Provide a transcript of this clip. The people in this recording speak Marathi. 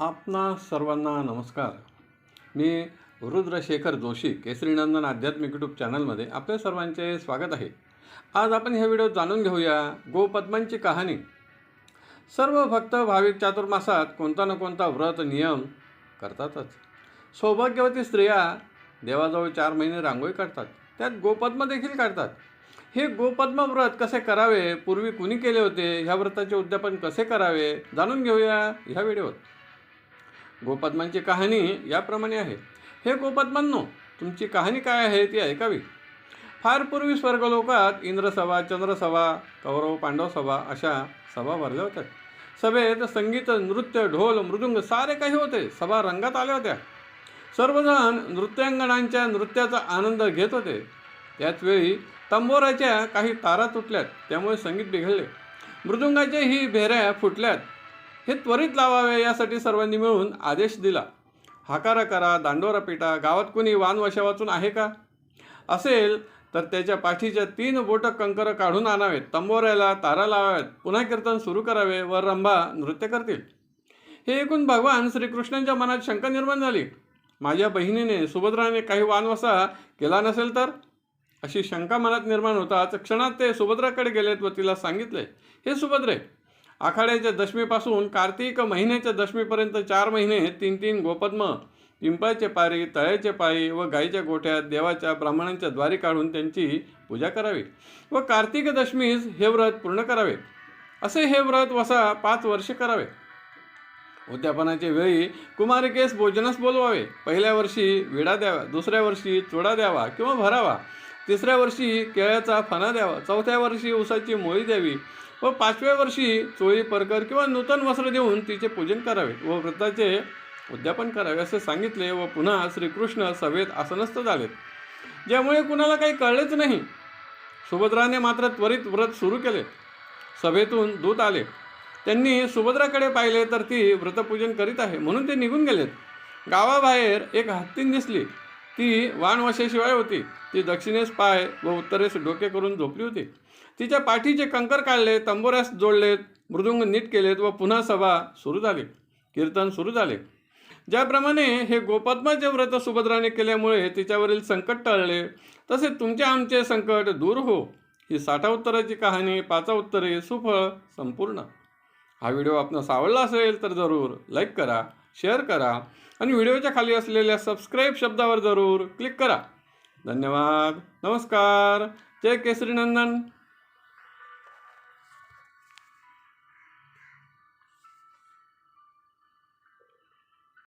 आपणा सर्वांना नमस्कार. मी रुद्रशेखर जोशी केसरीनंदन आध्यात्मिक यूट्यूब चॅनलमध्ये आपल्या सर्वांचे स्वागत आहे. आज आपण ह्या व्हिडिओ जाणून घेऊया गोपद्मांची कहाणी. सर्व भक्त भाविक चातुर्मासात कोणता ना कोणता व्रत नियम करतातच. सौभाग्यवती स्त्रिया देवाजवळ चार महिने रांगोळी काढतात. त्यात गोपद्म देखील काढतात. हे गोपद्म व्रत कसे करावे पूर्वी कुणी केले होते ह्या व्रताचे उद्यापन कसे करावे जाणून घेऊया ह्या व्हिडिओत. गोपद्मांची कहाणी याप्रमाणे आहे. हे गोपद्मांनो तुमची कहाणी काय आहे ती ऐकावी. फार पूर्वी स्वर्गलोकात इंद्रसभा चंद्रसभा कौरव पांडव सभा अशा सभा भरल्या होत्या. सभेत संगीत नृत्य ढोल मृदुंग सारे काही होते. सभा रंगात आल्या होत्या. सर्वजण नृत्यांगणांच्या नृत्याचा आनंद घेत होते. त्याचवेळी तंबोराच्या काही तारा तुटल्यात त्यामुळे संगीत बिघडले. मृदुंगाच्याही भेऱ्या फुटल्यात. हे त्वरित लावावे यासाठी सर्वांनी मिळून आदेश दिला. हाकारा करा दांडोरा पेटा गावात कोणी वान वशा वाचून आहे का? असेल तर त्याच्या पाठीच्या तीन बोटं कंकर काढून आणावेत तंबोऱ्याला तारा लावाव्यात पुन्हा कीर्तन सुरू करावे व रंभा नृत्य करतील. हे ऐकून भगवान श्रीकृष्णांच्या मनात शंका निर्माण झाली. माझ्या बहिणीने सुभद्राने काही वानवसा केला नसेल तर? अशी शंका मनात निर्माण होताच क्षणात ते सुभद्राकडे गेलेत व तिला सांगितले हे सुभद्रे आखाड्याच्या दशमीपासून कार्तिक महिन्याच्या दशमीपर्यंत चार महिने तीन तीन गोपद्म पिंपळाचे पारी तळ्याचे पायी व गाईच्या गोठ्यात देवाच्या ब्राह्मणांच्या द्वारी काढून त्यांची पूजा करावी व कार्तिक दशमीस हे व्रत पूर्ण करावे. असे हे व्रत वसा पाच वर्षे करावे. उद्यापनाच्या वेळी कुमारिकेस भोजनास बोलवावे. पहिल्या वर्षी विडा द्यावा दुसऱ्या वर्षी चुडा द्यावा किंवा भरावा. तिसऱ्या वर्षी केळ्याचा फणा द्यावा चौथ्या वर्षी उसाची मोळी द्यावी व पाचव्या वर्षी चोळी परकर किंवा नूतन वस्त्र देऊन तिचे पूजन करावे व व्रताचे उद्यापन करावे असे सांगितले व पुन्हा श्रीकृष्ण सभेत आसनस्थ झालेत ज्यामुळे कुणाला काही कळलेच नाही. सुभद्राने मात्र त्वरित व्रत सुरू केले. सभेतून दूत आले. त्यांनी सुभद्राकडे पाहिले तर ती व्रतपूजन करीत आहे म्हणून ते निघून गेलेत. गावाबाहेर एक हत्तीन दिसली ती वानवशेशिवाय होती. ती दक्षिणेस पाय व उत्तरेस डोके करून झोपली होती. तिच्या पाठीचे कंकर काढले तंबोऱ्यास जोडलेत मृदुंग नीट केलेत व पुन्हा सभा सुरू झाली. कीर्तन सुरू झाले. ज्याप्रमाणे हे गोपद्माचे व्रत सुभद्राने केल्यामुळे तिच्यावरील संकट टळले. तसे तुमचे आमचे संकट दूर हो. ही साठा उत्तराची कहाणी पाचा उत्तरे सुफळ संपूर्ण. हा व्हिडिओ आपणास आवडला असेल तर जरूर लाईक करा. शेअर करा आणि व्हिडिओच्या खाली असलेल्या सबस्क्राईब शब्दावर जरूर क्लिक करा. धन्यवाद. नमस्कार. जय केसरी नंदन.